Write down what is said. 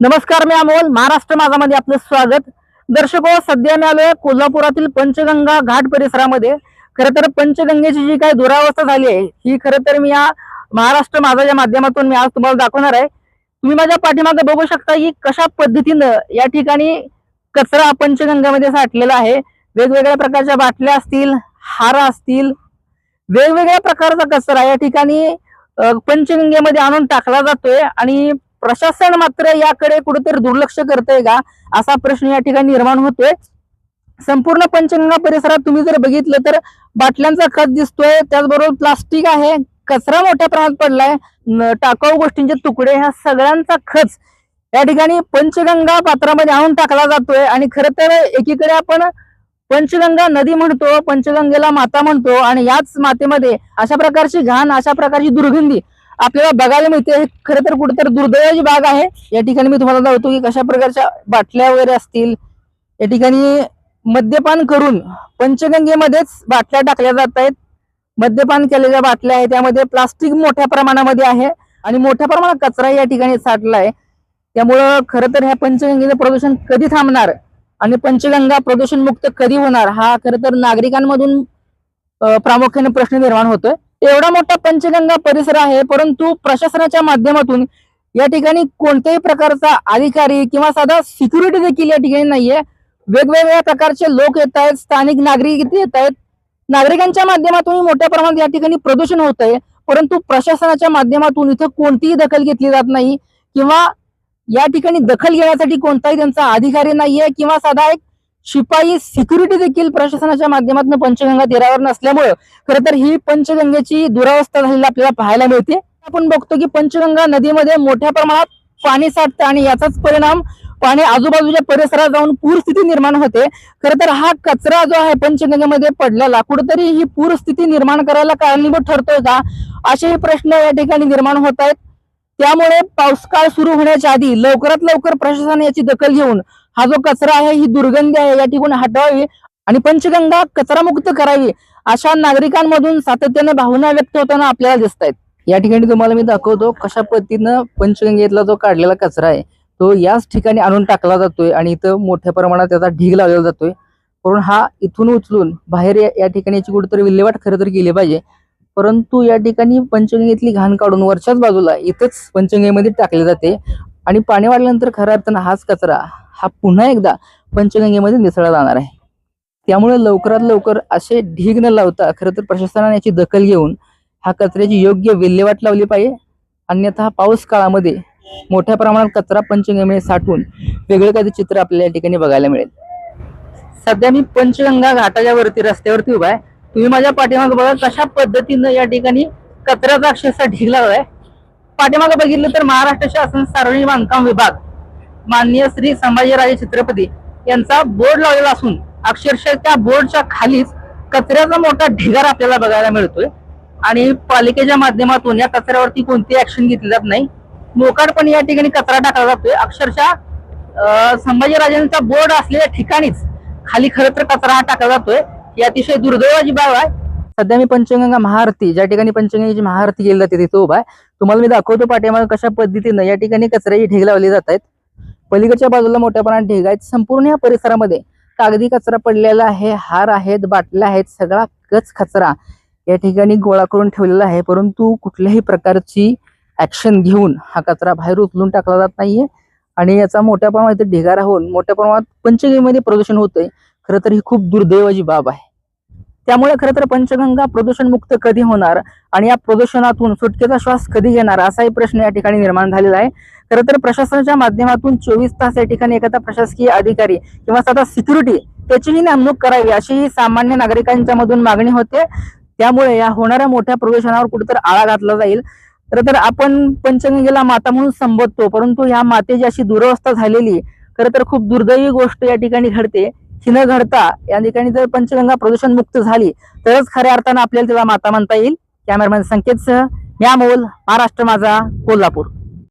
नमस्कार मी अमोल. महाराष्ट्र माझामध्ये आपलं स्वागत. दर्शक हो, सध्या मी आलोय कोल्हापुरातील पंचगंगा घाट परिसरामध्ये. खरं तर पंचगंगेची जी काही दुरावस्था झाली आहे ही खरं तर मी या महाराष्ट्र माझाच्या माध्यमातून मी आज तुम्हाला दाखवणार आहे. तुम्ही माझ्या पाठीमागे बघू शकता की कशा पद्धतीनं या ठिकाणी कचरा पंचगंगामध्ये साठलेला आहे. वेगवेगळ्या प्रकारच्या बाटल्या असतील हार असतील वेगवेगळ्या प्रकारचा कचरा या ठिकाणी पंचगंगेमध्ये आणून टाकला जातोय. आणि प्रशासन मात्र याकडे कुठेतरी दुर्लक्ष करतंय का? असा प्रश्न या ठिकाणी निर्माण होतोय. संपूर्ण पंचगंगा परिसरात तुम्ही जर बघितलं तर बाटल्यांचा खत दिसतोय. त्याचबरोबर प्लास्टिक आहे. कचरा मोठ्या प्रमाणात पडलाय. टाकाऊ गोष्टींचे तुकडे ह्या सगळ्यांचा खच या ठिकाणी पंचगंगा पात्रामध्ये आणून टाकला जातोय. आणि खरं तर एकीकडे आपण पंचगंगा नदी म्हणतो पंचगंगेला माता म्हणतो आणि याच मातेमध्ये अशा प्रकारची घाण अशा प्रकारची दुर्गंधी आपल्याला बघायला मिळते. हे खरं तर कुठेतरी दुर्दैवाची बाग आहे. या ठिकाणी मी तुम्हाला दाखवतो की कशा प्रकारच्या बाटल्या वगैरे असतील. या ठिकाणी मद्यपान करून पंचगंगेमध्येच बाटल्या टाकल्या जात आहेत. मद्यपान केलेल्या बाटल्या आहेत. त्यामध्ये प्लास्टिक मोठ्या प्रमाणामध्ये आहे आणि मोठ्या प्रमाणात कचरा या ठिकाणी साठला आहे. त्यामुळं खरं तर ह्या पंचगंगेचं प्रदूषण कधी थांबणार आणि पंचगंगा प्रदूषण मुक्त कधी होणार हा खरं तर नागरिकांमधून प्रामुख्याने प्रश्न निर्माण होतोय. एवढा मोठा पंचगंगा परिसर आहे परंतु प्रशासनाच्या माध्यमातून या ठिकाणी कोणत्याही प्रकारचा अधिकारी किंवा साधा सिक्युरिटी देखील या ठिकाणी नाहीये. वेगवेगळ्या प्रकारचे लोक येत आहेत स्थानिक नागरिक इथे येत आहेत. नागरिकांच्या माध्यमातून मोठ्या प्रमाणात या ठिकाणी प्रदूषण होत आहे परंतु प्रशासनाच्या माध्यमातून इथं कोणतीही दखल घेतली जात नाही किंवा या ठिकाणी दखल घेण्यासाठी कोणताही त्यांचा अधिकारी नाहीये किंवा साधा एक शिपाई सिक्युरिटी देखील प्रशासनाच्या माध्यमातून पंचगंगा तीरावर नसल्यामुळे खरं तर ही पंचगंगेची दुरावस्था झालेली आपल्याला पाहायला मिळते. आपण बघतो की पंचगंगा नदीमध्ये मोठ्या प्रमाणात पाणी साठतं आणि याचाच परिणाम पाणी आजूबाजूच्या परिसरात जाऊन पूरस्थिती निर्माण होते. खरं तर हा कचरा जो आहे पंचगंगेमध्ये पडलेला कुठेतरी ही पूरस्थिती निर्माण करायला कारणीभूत ठरतोय का? असेही प्रश्न या ठिकाणी निर्माण होत आहेत. त्यामुळे पावसाळा सुरू होण्याच्या आधी लवकरात लवकर प्रशासन याची दखल घेऊन हा जो कचरा आहे ही दुर्गंधी आहे या ठिकाणी हटवावी आणि पंचगंगा कचरामुक्त करावी अशा नागरिकांमधून सातत्याने भावना व्यक्त होताना आपल्याला दिसत आहेत या ठिकाणी तुम्हाला मी दाखवतो कशा पद्धतीनं पंचगंगेतला जो काढलेला कचरा आहे तो याच ठिकाणी आणून टाकला जातोय आणि इथं मोठ्या प्रमाणात त्याचा ढीग लावलेला जातोय. म्हणून हा इथून उचलून बाहेर या ठिकाणी याची कुठेतरी विल्हेवाट खरं तर केली पाहिजे. परंतु या ठिकाणी पंचगंगेतली घाण काढून वरच्याच बाजूला इथंच पंचगंगेमध्ये टाकले जाते. आणि पाणी वाढल्यानंतर खऱ्या अर्थानं हाच कचरा हा पुन्हा एकदा पंचगंगेमध्ये मिसळला जाणार आहे. त्यामुळे लवकरात लवकर असे ढीग न लावता खरं तर प्रशासनाने याची दखल घेऊन हा कचऱ्याची योग्य विल्हेवाट लावली पाहिजे. अन्यथा पाऊस काळामध्ये मोठ्या प्रमाणात कचरा पंचगंगेमध्ये साठवून वेगळं काही चित्र आपल्याला या ठिकाणी बघायला मिळेल. सध्या मी पंचगंगा घाटाच्या वरती रस्त्यावरती उभा आहे. तुम्ही माझ्या पाठीमागे बघा कशा पद्धतीनं या ठिकाणी कचऱ्याचा अक्षरशः ढीग लावलाय. पाठीमागे बघितलं तर महाराष्ट्र शासन सार्वजनिक बांधकाम विभाग माननीय श्री संभाजीराजे छत्रपती यांचा बोर्ड लावलेला असून अक्षरशः त्या बोर्डच्या खालीच कचऱ्याचा मोठा ढिगार आपल्याला बघायला मिळतोय. आणि पालिकेच्या माध्यमातून या कचऱ्यावरती कोणती ऍक्शन घेतली जात नाही. मोकाटपणे या ठिकाणी कचरा टाकला जातोय. अक्षरशः संभाजीराजांचा बोर्ड असलेल्या ठिकाणीच खाली खरं तर कचरा हा टाकला जातोय. ही अतिशय दुर्दैवाची बाब आहे. सध्या मी पंचगंगा महाआरती ज्या ठिकाणी पंचगंगेची महाआरती केली जाते तिथे उभा आहे. तुम्हाला मी दाखवतो पाठीमागे कशा पद्धतीनं या ठिकाणी कचऱ्याची ढेग लावली जात आहेत. पलीकडच्या बाजूला मोठ्या प्रमाणात ढेग आहेत. संपूर्ण या परिसरामध्ये कागदी कचरा पडलेला आहे हार आहेत बाटल्या आहेत सगळा कच कचरा या ठिकाणी गोळा करून ठेवलेला आहे. परंतु कुठल्याही प्रकारची ऍक्शन घेऊन हा कचरा बाहेर उचलून टाकला जात नाहीये. आणि याचा मोठ्या प्रमाणात ढिगारा होऊन मोठ्या प्रमाणात पंचगीमध्ये प्रदूषण होतंय. खरं तर ही खूप दुर्दैवाची बाब आहे. त्यामुळे खरं तर पंचगंगा प्रदूषण मुक्त कधी होणार आणि या प्रदूषणातून सुटकेचा श्वास कधी घेणार असाही प्रश्न या ठिकाणी निर्माण झालेला आहे. खरं तर प्रशासनाच्या माध्यमातून चोवीस तास या ठिकाणी एखादा प्रशासकीय अधिकारी किंवा साधा सिक्युरिटी त्याचीही नेमणूक करावी अशीही सामान्य नागरिकांच्या मधून मागणी होते. त्यामुळे या होणाऱ्या मोठ्या प्रदूषणावर कुठेतरी आळा घातला जाईल. खरं तर आपण पंचगंगेला माता म्हणून संबोधतो परंतु या मातेची अशी दुरवस्था झालेली खरं तर खूप दुर्दैवी गोष्ट या ठिकाणी घडते. ही न घडता या ठिकाणी जर पंचगंगा प्रदूषण मुक्त झाली तरच खऱ्या अर्थानं आपल्याला तिला माता म्हणता येईल. कॅमेरामॅन संकेतसह मी महाराष्ट्र माझा कोल्हापूर.